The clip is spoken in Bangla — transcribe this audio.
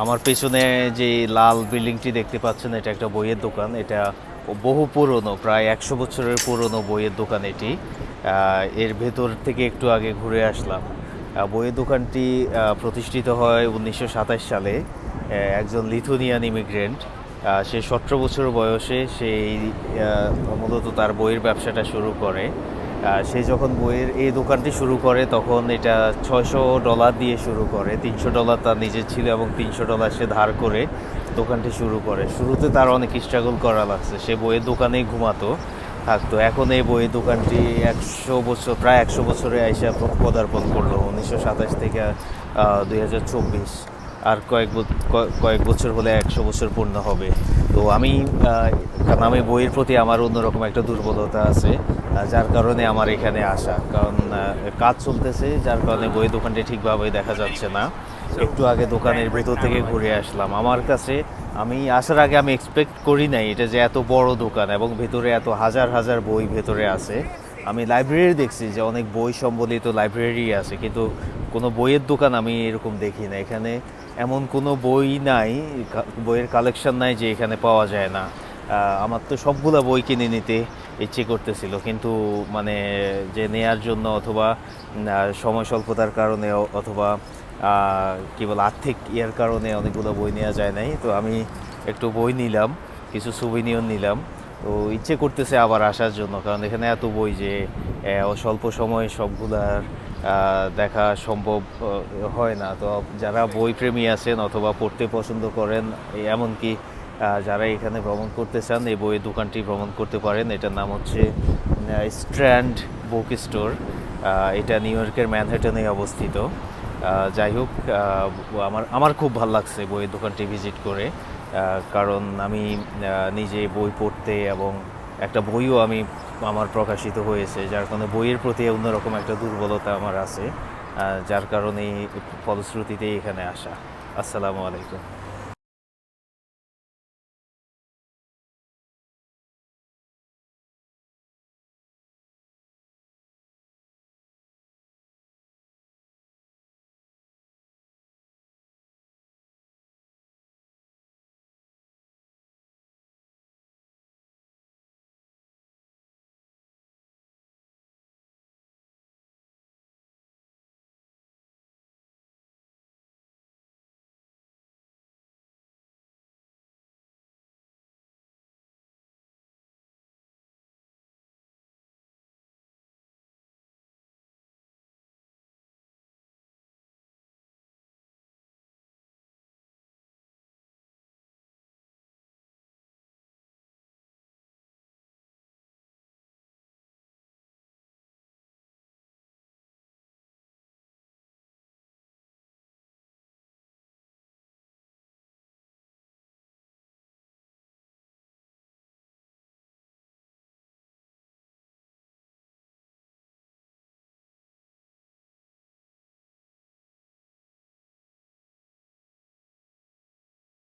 আমার পেছনে যে লাল বিল্ডিংটি দেখতে পাচ্ছেন, এটা একটা বইয়ের দোকান। এটা বহু পুরনো, প্রায় একশো বছরের পুরনো বইয়ের দোকান এটি। এর ভেতর থেকে একটু আগে ঘুরে আসলাম। বইয়ের দোকানটি প্রতিষ্ঠিত হয় উনিশশো সাতাশ সালে। একজন লিথুনিয়ান ইমিগ্রেন্ট। সে সতেরো বছর বয়সে সেই মূলত তার বইয়ের ব্যবসাটা শুরু করে। সে যখন বইয়ের এই দোকানটি শুরু করে, তখন এটা ছয়শো ডলার দিয়ে শুরু করে। তিনশো ডলার তার নিজের ছিল এবং তিনশো ডলার সে ধার করে দোকানটি শুরু করে। শুরুতে তার অনেক স্ট্রাগল করা লাগছে। সে বইয়ের দোকানেই ঘুমাতো, থাকতো। এখন এই বইয়ের দোকানটি একশো বছর, প্রায় একশো বছরে আইসা পদার্পণ করল, উনিশশো সাতাশ থেকে দুই হাজার চব্বিশ। আর কয়েক কয়েক বছর হলে একশো বছর পূর্ণ হবে। তো আমি কারণ আমি বইয়ের প্রতি আমার অন্যরকম একটা দুর্বলতা আছে যার কারণে আমার এখানে আসা। কারণ কাজ চলতেছে, যার কারণে বইয়ের দোকানটি ঠিকভাবে দেখা যাচ্ছে না। একটু আগে দোকানের ভেতর থেকে ঘুরে আসলাম। আমার কাছে আমি আসার আগে আমি এক্সপেক্ট করি নাই এটা যে এত বড় দোকান এবং ভেতরে এত হাজার হাজার বই ভেতরে আছে। আমি লাইব্রেরি দেখছি যে অনেক বই সম্বলিত লাইব্রেরি আছে, কিন্তু কোনো বইয়ের দোকান আমি এরকম দেখি না। এখানে এমন কোনো বই নাই বইয়ের কালেকশন নাই যে এখানে পাওয়া যায় না। আমার তো সবগুলা বই কিনে নিতে ইচ্ছে করতেছিল, কিন্তু মানে যে নেয়ার জন্য অথবা সময় স্বল্পতার কারণে অথবা কী বল, আর্থিক ইয়ার কারণে অনেকগুলো বই নেওয়া যায় নাই। তো আমি একটু বই নিলাম, কিছু সুবিনিও নিলাম। তো ইচ্ছে করতেছে আবার আসার জন্য, কারণ এখানে এত বই যে স্বল্প সময়ে সবগুলার দেখা সম্ভব হয় না। তো যারা বই প্রেমী আছেন অথবা পড়তে পছন্দ করেন, এমনকি যারা এখানে ভ্রমণ করতে চান, এই বইয়ের দোকানটি ভ্রমণ করতে পারেন। এটার নাম হচ্ছে স্ট্র্যান্ড বুক স্টোর। এটা নিউ ইয়র্কের ম্যানহেটনে অবস্থিত। যাই হোক আমার আমার খুব ভালো লাগছে বইয়ের দোকানটি ভিজিট করে। কারণ আমি নিজে বই পড়তে এবং একটা বইও আমি আমার প্রকাশিত হয়েছে, যার কারণে বইয়ের প্রতি অন্যরকম একটা দুর্বলতা আমার আছে যার কারণে ফলশ্রুতিতে এখানে আসা। আসসালামু আলাইকুম।